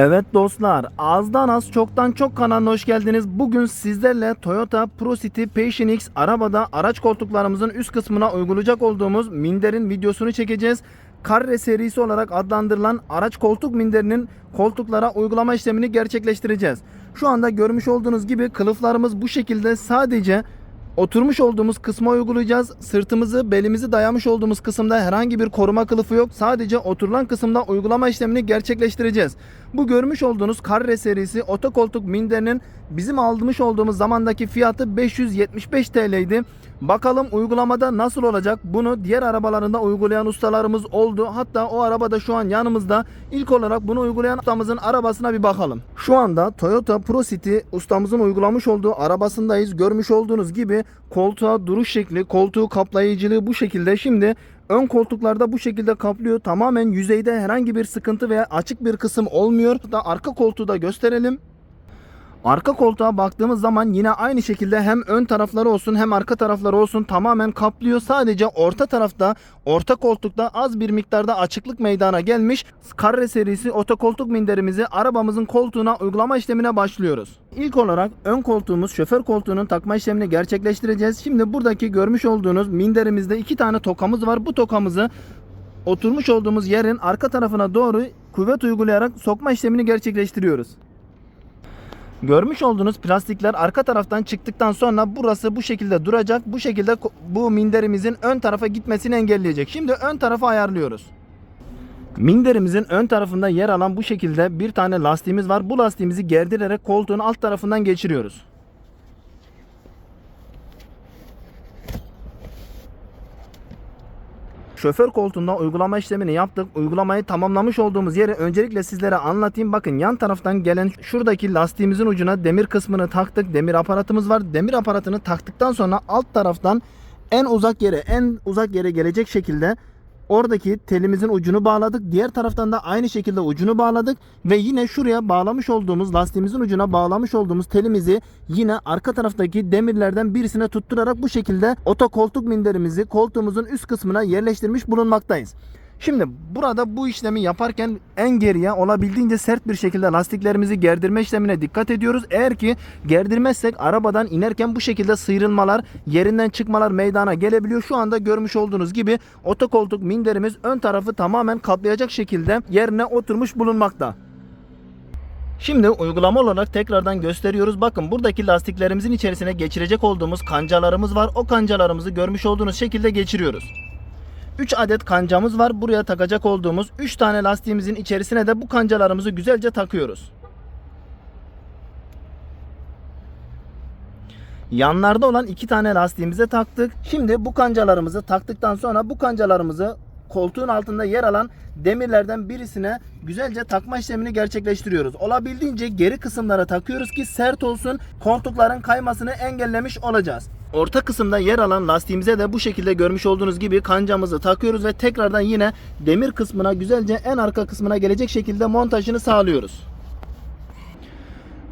Evet dostlar, azdan az çoktan çok kanalına hoş geldiniz. Bugün sizlerle Toyota Pro City Passion X arabada araç koltuklarımızın üst kısmına uygulayacak olduğumuz minderin videosunu çekeceğiz. Karre serisi olarak adlandırılan araç koltuk minderinin koltuklara uygulama işlemini gerçekleştireceğiz. Şu anda görmüş olduğunuz gibi kılıflarımız bu şekilde sadece Oturmuş olduğumuz kısma uygulayacağız. Sırtımızı, belimizi dayamış olduğumuz kısımda herhangi bir koruma kılıfı yok. Sadece oturulan kısımda uygulama işlemini gerçekleştireceğiz. Bu görmüş olduğunuz Carre serisi otokoltuk minderinin bizim almış olduğumuz zamandaki fiyatı 575 TL'ydi. Bakalım uygulamada nasıl olacak? Bunu diğer arabalarında uygulayan ustalarımız oldu. Hatta o araba da şu an yanımızda. İlk olarak bunu uygulayan ustamızın arabasına bir bakalım. Şu anda Toyota Pro City ustamızın uygulamış olduğu arabasındayız. Görmüş olduğunuz gibi koltuğa duruş şekli, koltuğu kaplayıcılığı bu şekilde. Şimdi ön koltuklarda bu şekilde kaplıyor. Tamamen yüzeyde herhangi bir sıkıntı veya açık bir kısım olmuyor. Da arka koltuğu da gösterelim. Arka koltuğa baktığımız zaman yine aynı şekilde hem ön tarafları olsun hem arka tarafları olsun tamamen kaplıyor. Sadece orta tarafta orta koltukta az bir miktarda açıklık meydana gelmiş. Carre serisi otokoltuk minderimizi arabamızın koltuğuna uygulama işlemine başlıyoruz. İlk olarak ön koltuğumuz şoför koltuğunun takma işlemini gerçekleştireceğiz. Şimdi buradaki görmüş olduğunuz minderimizde iki tane tokamız var. Bu tokamızı oturmuş olduğumuz yerin arka tarafına doğru kuvvet uygulayarak sokma işlemini gerçekleştiriyoruz. Görmüş olduğunuz plastikler arka taraftan çıktıktan sonra burası bu şekilde duracak. Bu şekilde bu minderimizin ön tarafa gitmesini engelleyecek. Şimdi ön tarafı ayarlıyoruz. Minderimizin ön tarafında yer alan bu şekilde bir tane lastiğimiz var. Bu lastiğimizi gerdirerek koltuğun alt tarafından geçiriyoruz. Şoför koltuğunda uygulama işlemini yaptık. Uygulamayı tamamlamış olduğumuz yeri öncelikle sizlere anlatayım. Bakın yan taraftan gelen şuradaki lastiğimizin ucuna demir kısmını taktık. Demir aparatımız var. Demir aparatını taktıktan sonra alt taraftan en uzak yere en uzak yere gelecek şekilde oradaki telimizin ucunu bağladık. Diğer taraftan da aynı şekilde ucunu bağladık ve yine şuraya bağlamış olduğumuz lastiğimizin ucuna bağlamış olduğumuz telimizi yine arka taraftaki demirlerden birisine tutturarak bu şekilde oto koltuk minderimizi koltuğumuzun üst kısmına yerleştirmiş bulunmaktayız. Şimdi burada bu işlemi yaparken en geriye olabildiğince sert bir şekilde lastiklerimizi gerdirme işlemine dikkat ediyoruz. Eğer ki gerdirmezsek arabadan inerken bu şekilde sıyrılmalar, yerinden çıkmalar meydana gelebiliyor. Şu anda görmüş olduğunuz gibi otokoltuk minderimiz ön tarafı tamamen kaplayacak şekilde yerine oturmuş bulunmakta. Şimdi uygulama olarak tekrardan gösteriyoruz. Bakın buradaki lastiklerimizin içerisine geçirecek olduğumuz kancalarımız var. O kancalarımızı görmüş olduğunuz şekilde geçiriyoruz. 3 adet kancamız var. Buraya takacak olduğumuz 3 tane lastiğimizin içerisine de bu kancalarımızı güzelce takıyoruz. Yanlarda olan 2 tane lastiğimize taktık. Şimdi bu kancalarımızı taktıktan sonra bu kancalarımızı koltuğun altında yer alan demirlerden birisine güzelce takma işlemini gerçekleştiriyoruz. Olabildiğince geri kısımlara takıyoruz ki sert olsun. Koltukların kaymasını engellemiş olacağız. Orta kısımda yer alan lastiğimize de bu şekilde görmüş olduğunuz gibi kancamızı takıyoruz ve tekrardan yine demir kısmına güzelce en arka kısmına gelecek şekilde montajını sağlıyoruz.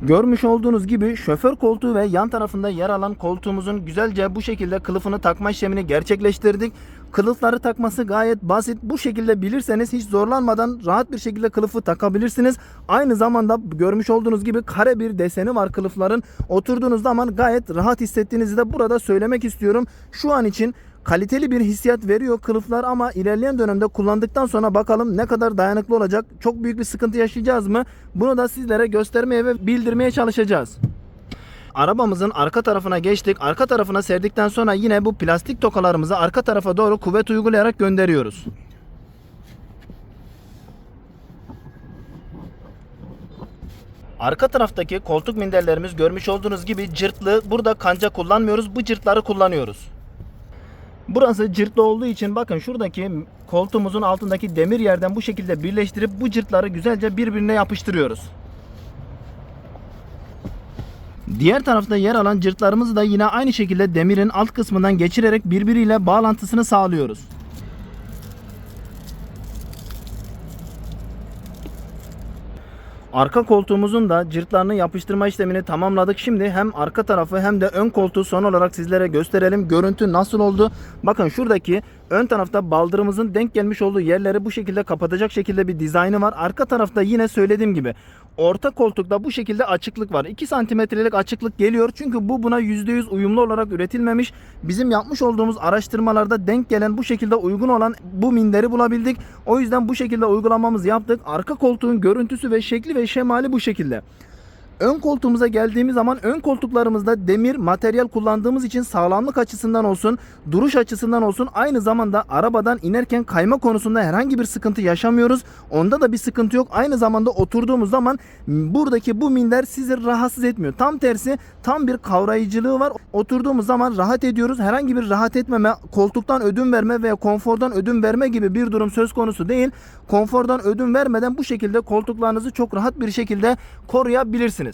Görmüş olduğunuz gibi şoför koltuğu ve yan tarafında yer alan koltuğumuzun güzelce bu şekilde kılıfını takma işlemini gerçekleştirdik. Kılıfları takması gayet basit. Bu şekilde bilirseniz hiç zorlanmadan rahat bir şekilde kılıfı takabilirsiniz. Aynı zamanda görmüş olduğunuz gibi kare bir deseni var kılıfların. Oturduğunuz zaman gayet rahat hissettiğinizi de burada söylemek istiyorum. Şu an için kaliteli bir hissiyat veriyor kılıflar ama ilerleyen dönemde kullandıktan sonra bakalım ne kadar dayanıklı olacak. Çok büyük bir sıkıntı yaşayacağız mı? Bunu da sizlere göstermeye ve bildirmeye çalışacağız. Arabamızın arka tarafına geçtik. Arka tarafına serdikten sonra yine bu plastik tokalarımızı arka tarafa doğru kuvvet uygulayarak gönderiyoruz. Arka taraftaki koltuk minderlerimiz görmüş olduğunuz gibi cırtlı. Burada kanca kullanmıyoruz. Bu cırtları kullanıyoruz. Burası cırtlı olduğu için bakın şuradaki koltuğumuzun altındaki demir yerden bu şekilde birleştirip bu cırtları güzelce birbirine yapıştırıyoruz. Diğer tarafta yer alan cırtlarımızı da yine aynı şekilde demirin alt kısmından geçirerek birbiriyle bağlantısını sağlıyoruz. Arka koltuğumuzun da cırtlarını yapıştırma işlemini tamamladık. Şimdi hem arka tarafı hem de ön koltuğu son olarak sizlere gösterelim. Görüntü nasıl oldu? Bakın şuradaki ön tarafta baldırımızın denk gelmiş olduğu yerleri bu şekilde kapatacak şekilde bir dizaynı var. Arka tarafta yine söylediğim gibi orta koltukta bu şekilde açıklık var. 2 santimetrelik açıklık geliyor. Çünkü bu buna %100 uyumlu olarak üretilmemiş. Bizim yapmış olduğumuz araştırmalarda denk gelen bu şekilde uygun olan bu minderi bulabildik. O yüzden bu şekilde uygulamamızı yaptık. Arka koltuğun görüntüsü ve şekli ve şemali bu şekilde. Ön koltuğumuza geldiğimiz zaman ön koltuklarımızda demir materyal kullandığımız için sağlamlık açısından olsun, duruş açısından olsun aynı zamanda arabadan inerken kayma konusunda herhangi bir sıkıntı yaşamıyoruz. Onda da bir sıkıntı yok. Aynı zamanda oturduğumuz zaman buradaki bu minder sizi rahatsız etmiyor. Tam tersi tam bir kavrayıcılığı var. Oturduğumuz zaman rahat ediyoruz. Herhangi bir rahat etmeme, koltuktan ödün verme veya konfordan ödün verme gibi bir durum söz konusu değil. Konfordan ödün vermeden bu şekilde koltuklarınızı çok rahat bir şekilde koruyabilirsiniz.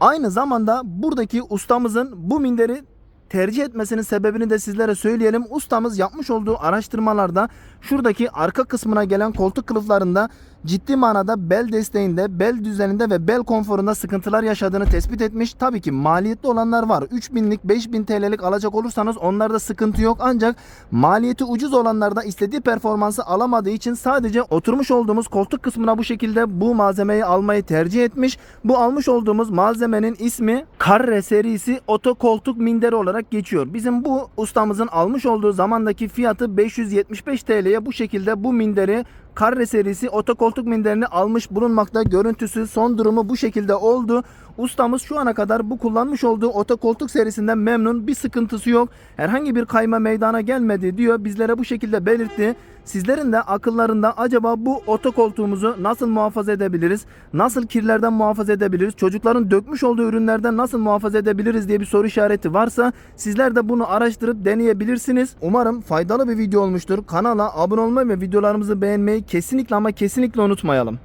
Aynı zamanda buradaki ustamızın bu minderi tercih etmesinin sebebini de sizlere söyleyelim. Ustamız yapmış olduğu araştırmalarda şuradaki arka kısmına gelen koltuk kılıflarında ciddi manada bel desteğinde, bel düzeninde ve bel konforunda sıkıntılar yaşadığını tespit etmiş. Tabii ki maliyetli olanlar var. 3000'lik, 5000 TL'lik alacak olursanız onlarda sıkıntı yok. Ancak maliyeti ucuz olanlarda istediği performansı alamadığı için sadece oturmuş olduğumuz koltuk kısmına bu şekilde bu malzemeyi almayı tercih etmiş. Bu almış olduğumuz malzemenin ismi Carre serisi oto koltuk minderi olarak geçiyor. Bizim bu ustamızın almış olduğu zamandaki fiyatı 575 TL'ye bu şekilde bu minderi Carre serisi otokoltuk minderini almış bulunmakta. Görüntüsü son durumu bu şekilde oldu. Ustamız şu ana kadar bu kullanmış olduğu otokoltuk serisinden memnun. Bir sıkıntısı yok. Herhangi bir kayma meydana gelmedi diyor. Bizlere bu şekilde belirtti. Sizlerin de akıllarında acaba bu otokoltuğumuzu nasıl muhafaza edebiliriz? Nasıl kirlerden muhafaza edebiliriz? Çocukların dökmüş olduğu ürünlerden nasıl muhafaza edebiliriz diye bir soru işareti varsa sizler de bunu araştırıp deneyebilirsiniz. Umarım faydalı bir video olmuştur. Kanala abone olmayı ve videolarımızı beğenmeyi kesinlikle ama kesinlikle unutmayalım.